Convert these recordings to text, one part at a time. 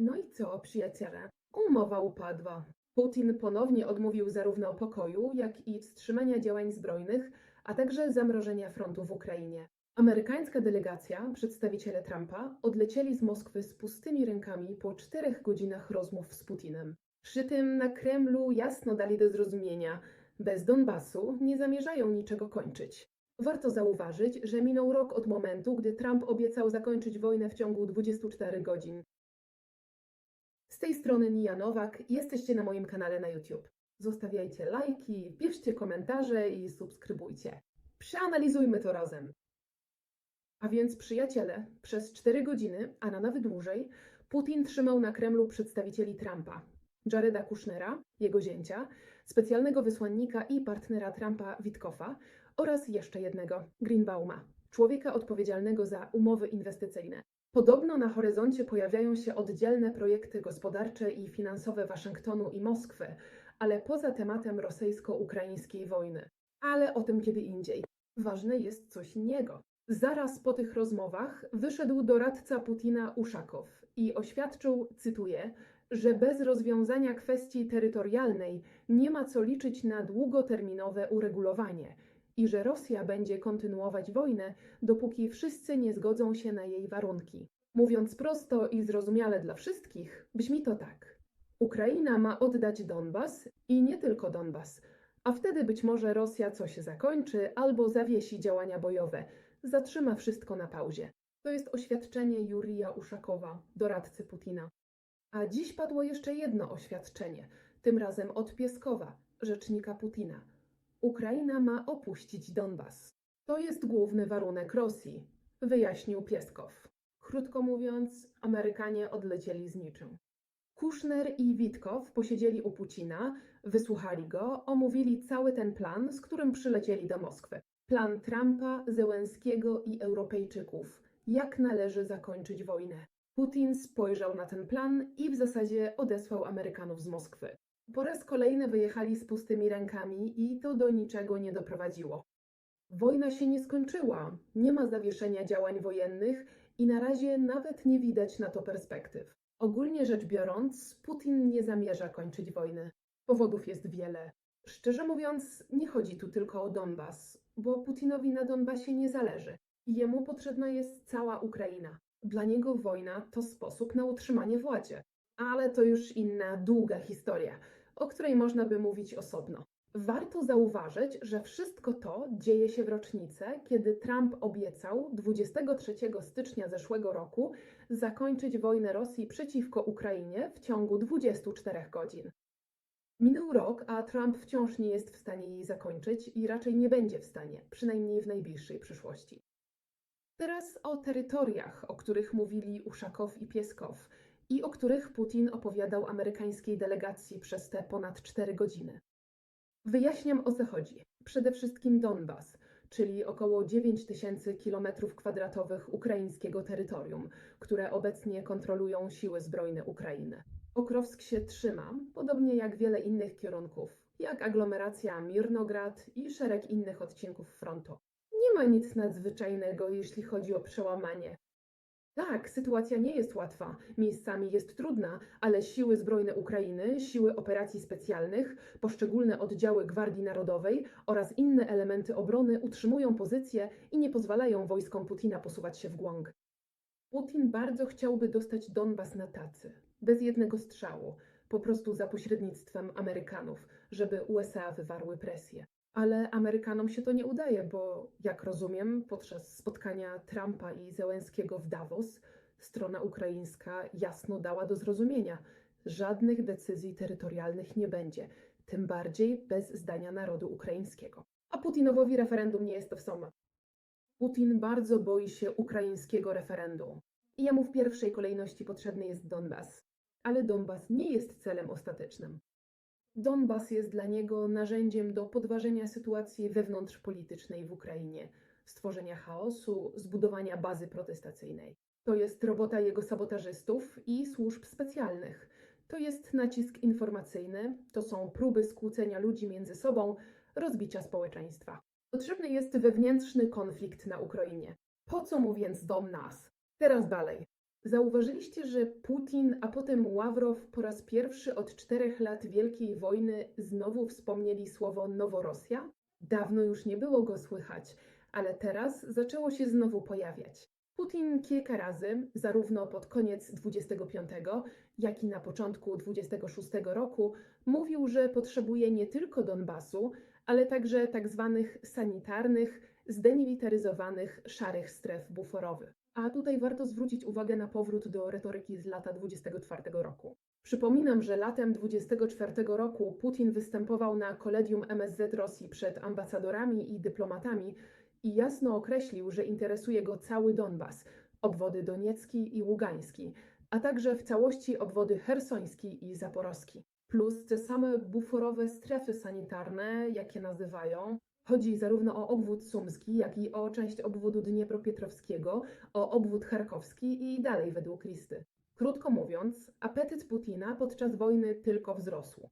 No i co, przyjaciele? Umowa upadła. Putin ponownie odmówił zarówno pokoju, jak i wstrzymania działań zbrojnych, a także zamrożenia frontu w Ukrainie. Amerykańska delegacja, przedstawiciele Trumpa, odlecieli z Moskwy z pustymi rękami po czterech godzinach rozmów z Putinem. Przy tym na Kremlu jasno dali do zrozumienia, bez Donbasu nie zamierzają niczego kończyć. Warto zauważyć, że minął rok od momentu, gdy Trump obiecał zakończyć wojnę w ciągu 24 godzin. Tej strony Nia Nowak, jesteście na moim kanale na YouTube. Zostawiajcie lajki, piszcie komentarze i subskrybujcie. Przeanalizujmy to razem. A więc przyjaciele, przez 4 godziny, a na nawet dłużej, Putin trzymał na Kremlu przedstawicieli Trumpa, Jareda Kushnera, jego zięcia, specjalnego wysłannika i partnera Trumpa Witkoffa oraz jeszcze jednego, Greenbauma, człowieka odpowiedzialnego za umowy inwestycyjne. Podobno na horyzoncie pojawiają się oddzielne projekty gospodarcze i finansowe Waszyngtonu i Moskwy, ale poza tematem rosyjsko-ukraińskiej wojny. Ale o tym kiedy indziej. Ważne jest coś innego. Zaraz po tych rozmowach wyszedł doradca Putina Uszakow i oświadczył, cytuję, że bez rozwiązania kwestii terytorialnej nie ma co liczyć na długoterminowe uregulowanie i że Rosja będzie kontynuować wojnę, dopóki wszyscy nie zgodzą się na jej warunki. Mówiąc prosto i zrozumiale dla wszystkich, brzmi to tak. Ukraina ma oddać Donbas i nie tylko Donbas, a wtedy być może Rosja coś zakończy albo zawiesi działania bojowe, zatrzyma wszystko na pauzie. To jest oświadczenie Jurija Uszakowa, doradcy Putina. A dziś padło jeszcze jedno oświadczenie, tym razem od Pieskowa, rzecznika Putina. Ukraina ma opuścić Donbas. To jest główny warunek Rosji, wyjaśnił Pieskow. Krótko mówiąc, Amerykanie odlecieli z niczym. Kushner i Witkow posiedzieli u Putina, wysłuchali go, omówili cały ten plan, z którym przylecieli do Moskwy. Plan Trumpa, Zełenskiego i Europejczyków. Jak należy zakończyć wojnę. Putin spojrzał na ten plan i w zasadzie odesłał Amerykanów z Moskwy. Po raz kolejny wyjechali z pustymi rękami i to do niczego nie doprowadziło. Wojna się nie skończyła, nie ma zawieszenia działań wojennych i na razie nawet nie widać na to perspektyw. Ogólnie rzecz biorąc, Putin nie zamierza kończyć wojny. Powodów jest wiele. Szczerze mówiąc, nie chodzi tu tylko o Donbas, bo Putinowi na Donbasie nie zależy. Jemu potrzebna jest cała Ukraina. Dla niego wojna to sposób na utrzymanie władzy. Ale to już inna, długa historia, o której można by mówić osobno. Warto zauważyć, że wszystko to dzieje się w rocznicę, kiedy Trump obiecał 23 stycznia zeszłego roku zakończyć wojnę Rosji przeciwko Ukrainie w ciągu 24 godzin. Minął rok, a Trump wciąż nie jest w stanie jej zakończyć i raczej nie będzie w stanie, przynajmniej w najbliższej przyszłości. Teraz o terytoriach, o których mówili Uszakow i Pieskow i o których Putin opowiadał amerykańskiej delegacji przez te ponad 4 godziny. Wyjaśniam o co chodzi. Przede wszystkim Donbas, czyli około 9 tysięcy kilometrów kwadratowych ukraińskiego terytorium, które obecnie kontrolują siły zbrojne Ukrainy. Pokrowsk się trzyma, podobnie jak wiele innych kierunków, jak aglomeracja Mirnograd i szereg innych odcinków frontu. Nie ma nic nadzwyczajnego, jeśli chodzi o przełamanie. Tak, sytuacja nie jest łatwa, miejscami jest trudna, ale siły zbrojne Ukrainy, siły operacji specjalnych, poszczególne oddziały Gwardii Narodowej oraz inne elementy obrony utrzymują pozycję i nie pozwalają wojskom Putina posuwać się w głąb. Putin bardzo chciałby dostać Donbas na tacy, bez jednego strzału, po prostu za pośrednictwem Amerykanów, żeby USA wywarły presję. Ale Amerykanom się to nie udaje, bo jak rozumiem, podczas spotkania Trumpa i Zełenskiego w Davos strona ukraińska jasno dała do zrozumienia, żadnych decyzji terytorialnych nie będzie, tym bardziej bez zdania narodu ukraińskiego. A Putinowowi referendum nie jest to w sama. Putin bardzo boi się ukraińskiego referendum. I jemu w pierwszej kolejności potrzebny jest Donbas. Ale Donbas nie jest celem ostatecznym. Donbas jest dla niego narzędziem do podważenia sytuacji wewnątrzpolitycznej w Ukrainie, stworzenia chaosu, zbudowania bazy protestacyjnej. To jest robota jego sabotażystów i służb specjalnych. To jest nacisk informacyjny, to są próby skłócenia ludzi między sobą, rozbicia społeczeństwa. Potrzebny jest wewnętrzny konflikt na Ukrainie. Po co mu więc dom nas? Teraz dalej. Zauważyliście, że Putin, a potem Ławrow po raz pierwszy od czterech lat Wielkiej Wojny znowu wspomnieli słowo Noworosja? Dawno już nie było go słychać, ale teraz zaczęło się znowu pojawiać. Putin kilka razy, zarówno pod koniec 25, jak i na początku 26 roku, mówił, że potrzebuje nie tylko Donbasu, ale także tak zwanych sanitarnych, zdemilitaryzowanych szarych stref buforowych. A tutaj warto zwrócić uwagę na powrót do retoryki z lata 24 roku. Przypominam, że latem 24 roku Putin występował na kolegium MSZ Rosji przed ambasadorami i dyplomatami i jasno określił, że interesuje go cały Donbas, obwody doniecki i ługański, a także w całości obwody hersoński i zaporowski. Plus te same buforowe strefy sanitarne, jakie nazywają, Chodzi zarówno o obwód sumski, jak i o część obwodu Dniepropietrowskiego, o obwód charkowski i dalej według listy. Krótko mówiąc, apetyt Putina podczas wojny tylko wzrósł.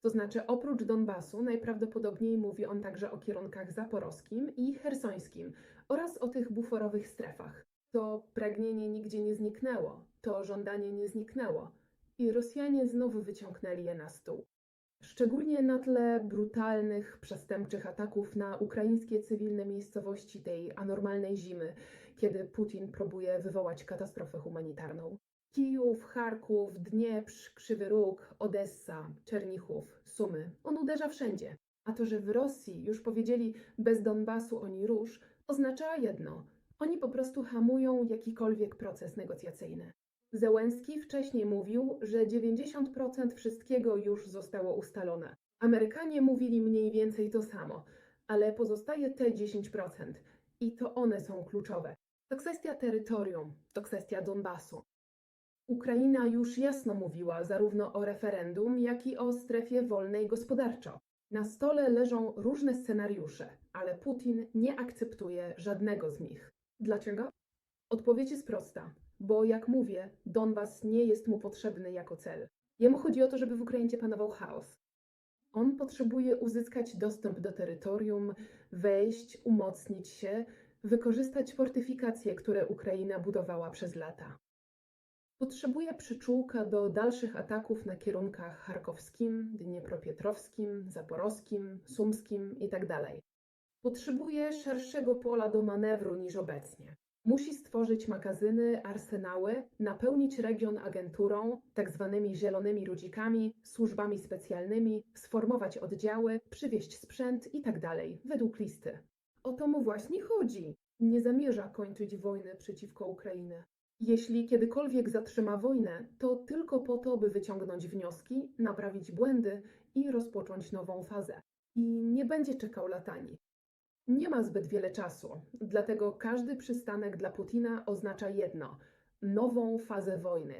To znaczy, oprócz Donbasu, najprawdopodobniej mówi on także o kierunkach zaporowskim i hersońskim oraz o tych buforowych strefach. To pragnienie nigdzie nie zniknęło, to żądanie nie zniknęło i Rosjanie znowu wyciągnęli je na stół. Szczególnie na tle brutalnych, przestępczych ataków na ukraińskie cywilne miejscowości tej anormalnej zimy, kiedy Putin próbuje wywołać katastrofę humanitarną. Kijów, Charków, Dnieprz, Krzywy Róg, Odessa, Czernichów, Sumy. On uderza wszędzie. A to, że w Rosji już powiedzieli bez Donbasu oni róż, oznacza jedno. Oni po prostu hamują jakikolwiek proces negocjacyjny. Zełenski wcześniej mówił, że 90% wszystkiego już zostało ustalone. Amerykanie mówili mniej więcej to samo, ale pozostaje te 10% i to one są kluczowe. To kwestia terytorium, to kwestia Donbasu. Ukraina już jasno mówiła zarówno o referendum, jak i o strefie wolnej gospodarczo. Na stole leżą różne scenariusze, ale Putin nie akceptuje żadnego z nich. Dlaczego? Odpowiedź jest prosta bo jak mówię, Donbas nie jest mu potrzebny jako cel. Jemu chodzi o to, żeby w Ukrainie panował chaos. On potrzebuje uzyskać dostęp do terytorium, wejść, umocnić się, wykorzystać fortyfikacje, które Ukraina budowała przez lata. Potrzebuje przyczółka do dalszych ataków na kierunkach charkowskim, dniepropietrowskim, zaporowskim, sumskim itd. Tak Potrzebuje szerszego pola do manewru niż obecnie. Musi stworzyć magazyny, arsenały, napełnić region agenturą, tak zwanymi zielonymi ludzikami, służbami specjalnymi, sformować oddziały, przywieźć sprzęt itd. Tak według listy. O to mu właśnie chodzi. Nie zamierza kończyć wojny przeciwko Ukrainie. Jeśli kiedykolwiek zatrzyma wojnę, to tylko po to, by wyciągnąć wnioski, naprawić błędy i rozpocząć nową fazę. I nie będzie czekał latami. Nie ma zbyt wiele czasu, dlatego każdy przystanek dla Putina oznacza jedno nową fazę wojny.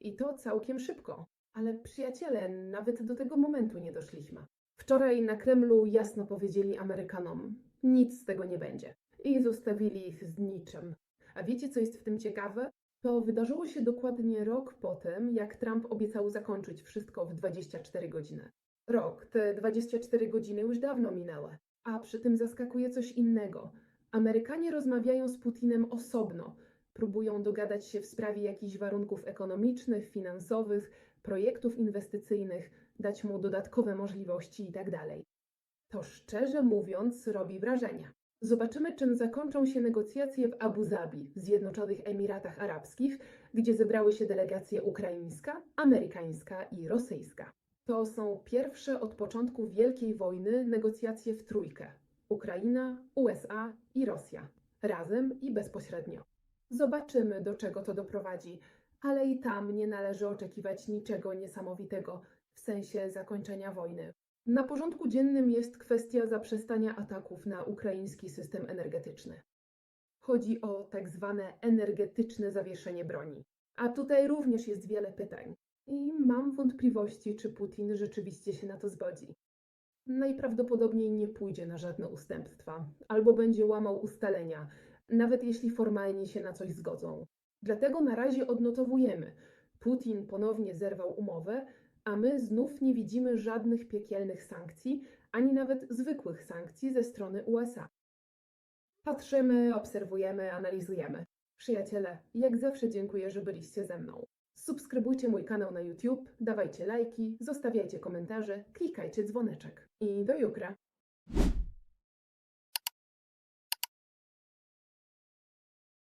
I to całkiem szybko. Ale przyjaciele, nawet do tego momentu nie doszliśmy. Wczoraj na Kremlu jasno powiedzieli Amerykanom: nic z tego nie będzie. I zostawili ich z niczym. A wiecie, co jest w tym ciekawe? To wydarzyło się dokładnie rok po tym, jak Trump obiecał zakończyć wszystko w 24 godziny. Rok, te 24 godziny już dawno minęły. A przy tym zaskakuje coś innego. Amerykanie rozmawiają z Putinem osobno, próbują dogadać się w sprawie jakichś warunków ekonomicznych, finansowych, projektów inwestycyjnych, dać mu dodatkowe możliwości itd. Tak to szczerze mówiąc robi wrażenie. Zobaczymy, czym zakończą się negocjacje w Abu Zabi, w Zjednoczonych Emiratach Arabskich, gdzie zebrały się delegacje ukraińska, amerykańska i rosyjska. To są pierwsze od początku Wielkiej Wojny negocjacje w trójkę. Ukraina, USA i Rosja. Razem i bezpośrednio. Zobaczymy, do czego to doprowadzi, ale i tam nie należy oczekiwać niczego niesamowitego w sensie zakończenia wojny. Na porządku dziennym jest kwestia zaprzestania ataków na ukraiński system energetyczny. Chodzi o tak zwane energetyczne zawieszenie broni. A tutaj również jest wiele pytań. I mam wątpliwości, czy Putin rzeczywiście się na to zgodzi. Najprawdopodobniej nie pójdzie na żadne ustępstwa, albo będzie łamał ustalenia, nawet jeśli formalnie się na coś zgodzą. Dlatego na razie odnotowujemy. Putin ponownie zerwał umowę, a my znów nie widzimy żadnych piekielnych sankcji, ani nawet zwykłych sankcji ze strony USA. Patrzymy, obserwujemy, analizujemy. Przyjaciele, jak zawsze dziękuję, że byliście ze mną. Subskrybujcie mój kanał na YouTube, dawajcie lajki, zostawiajcie komentarze, klikajcie dzwoneczek. I do jutra.